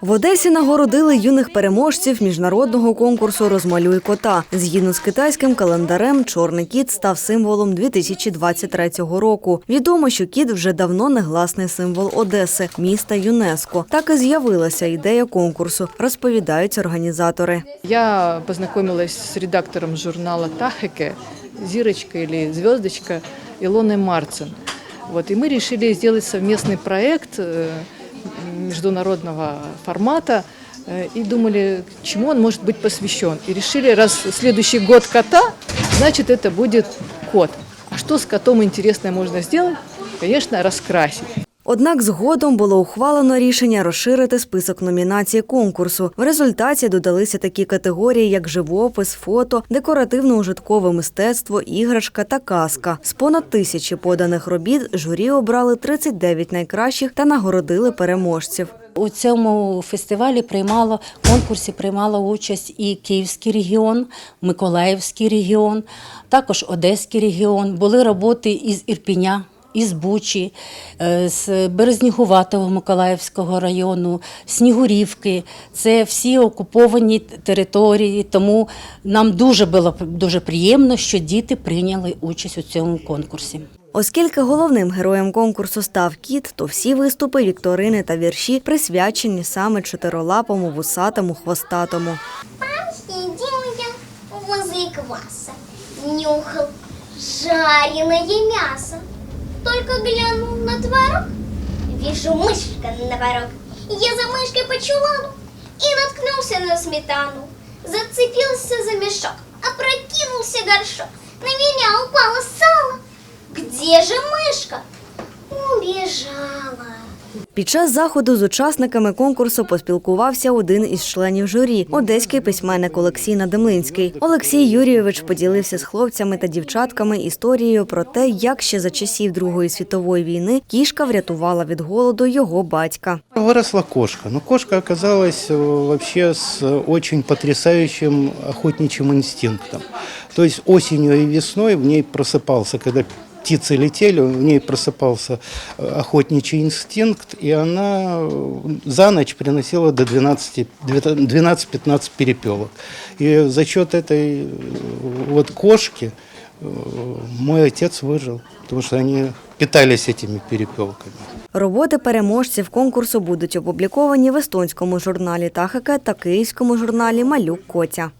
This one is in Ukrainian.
В Одесі нагородили юних переможців міжнародного конкурсу Розмалюй кота. Згідно з китайським календарем, чорний кіт став символом 2023 року. Відомо, що кіт вже давно негласний символ Одеси, міста ЮНЕСКО. Так і з'явилася ідея конкурсу, розповідають організатори. Я познакомилась с редактором журнала «Тахеке», Зирочка или Звездочка Илоной Марцин. Вот, и мы решили сделать совместный проект э, международного формата э, и думали, чему он может быть посвящен. И решили, раз следующий год кота, значит это будет кот. А что с котом интересное можно сделать? Конечно, раскрасить. Однак згодом було ухвалено рішення розширити список номінацій конкурсу. В результаті додалися такі категорії, як живопис, фото, декоративно-ужиткове мистецтво, іграшка та казка. З понад тисячі поданих робіт журі обрали 39 найкращих та нагородили переможців. У цьому фестивалі приймало конкурсі приймало участь і Київський регіон, Миколаївський регіон, також Одеський регіон. Були роботи із Ірпіня. Із Бучі, е, з Березнігуватого Миколаївського району, Снігурівки. Це всі окуповані території. Тому нам дуже було дуже приємно, що діти прийняли участь у цьому конкурсі. Оскільки головним героєм конкурсу став кіт, то всі виступи, вікторини та вірші присвячені саме чотирилапому, вусатому, хвостатому. Возле кваса, нюхал жареное мясо. Только глянул на творог, вижу мышка на порог. Я за мышкой по чулану и наткнулся на сметану. Зацепился за мешок, опрокинулся горшок. На меня упало сало. Где же мышка? Убежала. Під час заходу з учасниками конкурсу поспілкувався один із членів журі – одеський письменник Олексій Надемлинський. Олексій Юрійович поділився з хлопцями та дівчатками історією про те, як ще за часів Другої світової війни кішка врятувала від голоду його батька. Выросла кошка, но кошка оказалась э, вообще с очень потрясающим охотничьим инстинктом. То есть осенью и весной в ней просыпался, когда птицы летели, в ней просыпался э, охотничий инстинкт, и она э, за ночь приносила до 12 12-15 перепелок. И за счет этой э, вот кошки э, мой отец выжил, потому что они питались этими перепелками. Роботи переможців конкурсу будуть опубліковані в естонському журналі «Тахеке» та київському журналі «Малюк Котя».